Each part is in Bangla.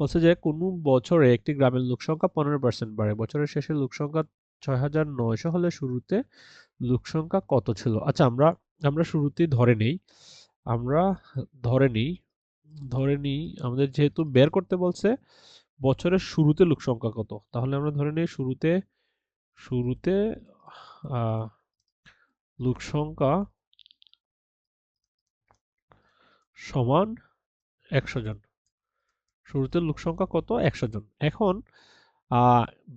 বলছে যে, কোনো বছরে একটি গ্রামের লোকসংখ্যা পনেরো পার্সেন্ট বাড়ে। বছরের শেষে লোকসংখ্যা ছয় হাজার নয়শো হলে শুরুতে লোকসংখ্যা কত ছিল? আচ্ছা আমরা আমরা শুরুতেই ধরে নেই। আমরা ধরে নিই ধরে নিই। আমাদের যেহেতু বের করতে বলছে, বছরের শুরুতে লোকসংখ্যা কত? তাহলে আমরা ধরে নিই, শুরুতে শুরুতে লোকসংখ্যা সমান একশো জন। শুরুতে লোকসংখ্যা কত? একশো জন। এখন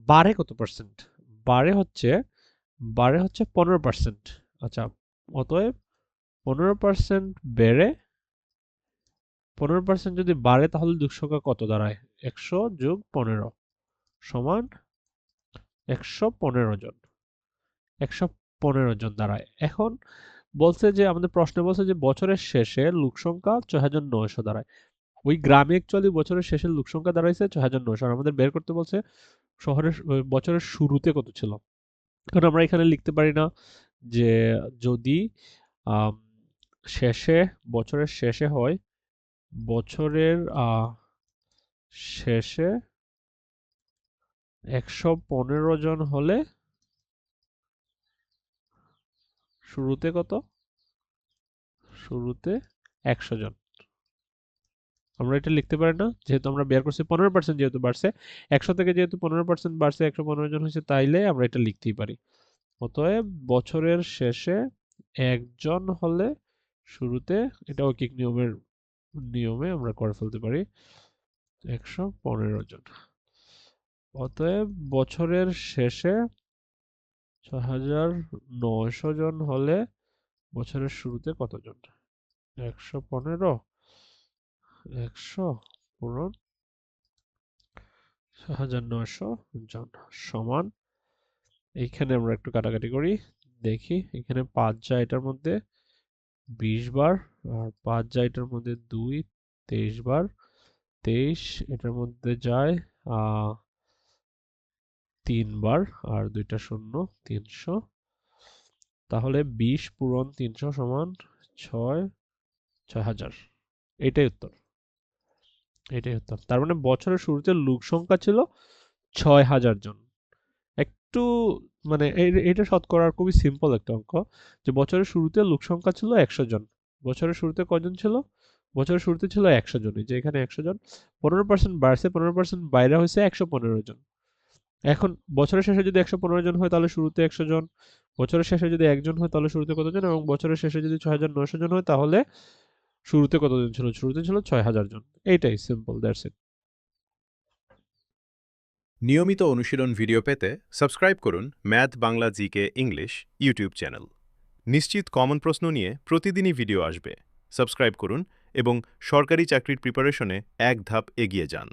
বাড়ে কত পার্সেন্ট বারে হচ্ছে বারে হচ্ছে পনেরো পার্সেন্ট আচ্ছা অতএব পনেরো পার্সেন্ট বেড়ে, পনেরো পার্সেন্ট যদি বাড়ে তাহলে লোকসংখ্যা কত দাঁড়ায়? একশো যোগ পনেরো সমান একশো পনেরো জন। একশো পনেরো জন দাঁড়ায়। এখন বলছে যে, আমাদের প্রশ্নে বলছে যে, বছরের শেষে লোক সংখ্যা ছয় হাজার নয়শো দাঁড়ায়। ওই গ্রামে অ্যাকচুয়ালি বছরের শেষে লোকসংখ্যা দাঁড়াইছে ছয় হাজার নয়শো। আর আমাদের বের করতে বলছে শহরের বছরের শুরুতে কত ছিল? কারণ আমরা এখানে লিখতে পারি না যে যদি শেষে, বছরের শেষে হয়, বছরের শেষে একশো পনেরো জন হলে শুরুতে কত? শুরুতে একশো জন। আমরা এটা লিখতে পারি না, যেহেতু আমরা বের করছি পনেরো পার্সেন্ট যেহেতু বাড়ছে, একশো থেকে যেহেতু পনেরো পার্সেন্ট বাড়ছে, একশো পনেরো জন হয়েছে, তাইলে আমরা এটা লিখতেই পারি। অতএব বছরের শেষে একজন হলে শুরুতে এটা ঐকিক নিয়মের, নিয়মে আমরা করে ফেলতে পারি একশো পনেরো জন। অতএব বছরের শেষে ছ হাজার নয়শো জন হলে বছরের শুরুতে কতজন? একশো পনেরো। একশো পূরণ হাজার নয়শো জন সমান। এইখানে আমরা একটু কাটাকাটি করি, দেখি এখানে পাঁচ যায় এটার মধ্যে বিশ বার আর পাঁচ যায় এটার মধ্যে দুই, তেইশ বার। তেইশ এটার মধ্যে যায় তিনবার আর দুইটা শূন্য, তিনশো। তাহলে বিশ পূরণ তিনশো সমান ছয় ছয় হাজার। এটাই উত্তর। এটাই উত্তর তার মানে বছরের শুরুতে লোক সংখ্যা ছিল ছয় হাজার জন। একটু মানে এটা শতকরার খুবই সিম্পল একটা অঙ্ক যে বছরের শুরুতে লোক সংখ্যা ছিল একশো জন। বছরের শুরুতে কজন ছিল? বছরের শুরুতে ছিল একশো জনই যে এখানে একশো জন। পনেরো পার্সেন্ট বাড়ছে, পনেরো পার্সেন্ট বাইরে হয়েছে একশো পনেরো জন। এখন বছরের শেষে যদি একশো পনেরো জন হয় তাহলে শুরুতে একশো জন। বছরের শেষে যদি একজন হয় তাহলে শুরুতে কতজন এবং বছরের শেষে যদি ছয় হাজার নয়শো জন হয় তাহলে শুরুতে কতজন ছিল? শুরুতে ছিল ছয় হাজার জন। এইটাই সিম্পল দ্যাটস ইট নিয়মিত অনুশীলন ভিডিও পেতে সাবস্ক্রাইব করুন math Bangla GK English YouTube channel নিশ্চিত কমন প্রশ্ন নিয়ে প্রতিদিনই ভিডিও আসবে। সাবস্ক্রাইব করুন এবং সরকারি চাকরির প্রিপারেশনে এক ধাপ এগিয়ে যান।